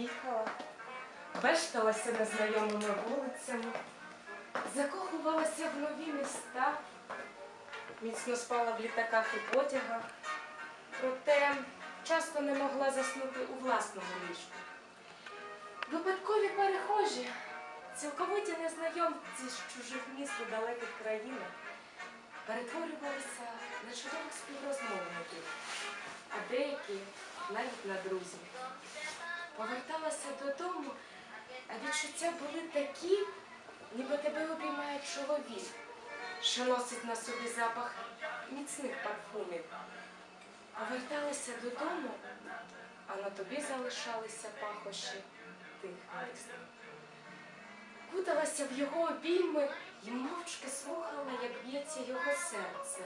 їхала, вешталася незнайомими вулицями, закохувалася в нові міста, міцно спала в літаках і потягах, проте часто не могла заснути у власному ліжку. Випадкові перехожі, цілковиті незнайомці з чужих міст у далеких країнах перетворювалися на чудових співрозмовників, а деякі навіть на друзів. Поверталася додому, а відчуття були такі, ніби тебе обіймає чоловік, що носить на собі запах міцних парфумів. Поверталася додому, а на тобі залишалися пахощі тих міст. Куталася в його обійми і мовчки слухала, як б'ється його серце.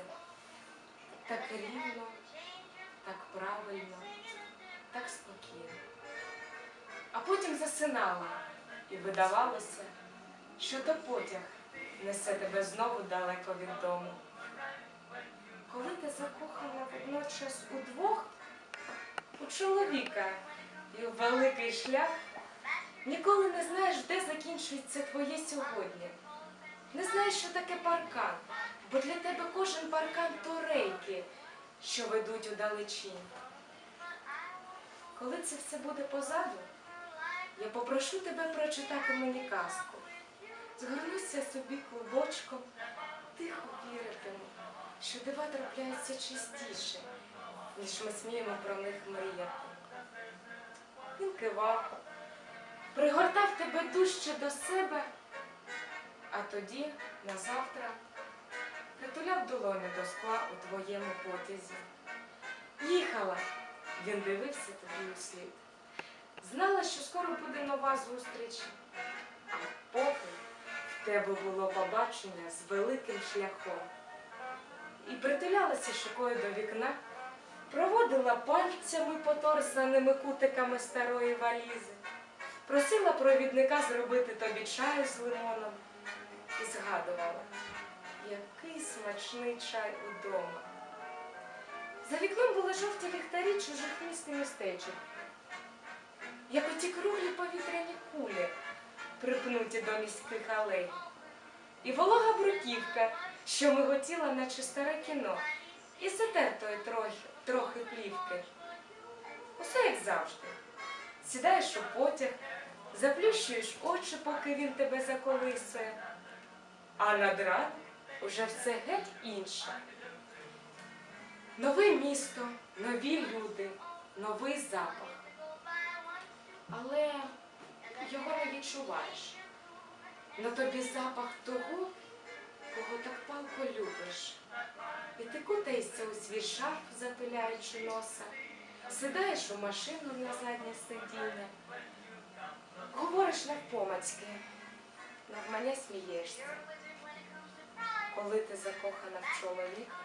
Так рівно, так правильно, так спокійно. Потім засинала, і видавалося, що то потяг несе тебе знову далеко від дому. Коли ти закохана водночас удвох, у чоловіка і у великий шлях, ніколи не знаєш, де закінчується твоє сьогодні. Не знаєш, що таке паркан, бо для тебе кожен паркан то рейки, що ведуть у далечінь. Коли це все буде позаду, я попрошу тебе прочитати мені казку. Згорнуся собі клубочком, тихо віритиму, що дива трапляються частіше, ніж ми сміємо про них мріяти. Він кивав, пригортав тебе дужче до себе, а тоді, на завтра, притуляв долони до скла у твоєму потязі. Їхала, він дивився тобі у слід. Знала, що скоро буде нова зустріч, а поки в тебе було побачення з великим шляхом. І притулялася щокою до вікна, проводила пальцями поторзаними кутиками старої валізи, просила провідника зробити тобі чаю з лимоном. І згадувала, який смачний чай удома. За вікном були жовті ліхтарі чужих міст і містечок, як оті круглі повітряні кулі, припнуті до міських алей. І волога бруківка, що миготіла, наче старе кіно, і затертої трохи, трохи плівки. Усе як завжди. Сідаєш у потяг, заплющуєш очі, поки він тебе заколисує, а надрад уже все геть інше. Нове місто, нові люди, новий запах. Але його не відчуваєш. На тобі запах того, кого так палко любиш. І ти кутаєшся у свій шарф, затуляючи носа, сідаєш у машину на заднє сидіння, говориш навпомацьки, навмання смієшся. Коли ти закохана в чоловіка,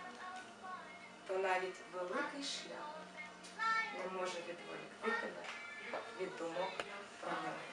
то навіть великий шлях не може відволікти тебе від думок про них.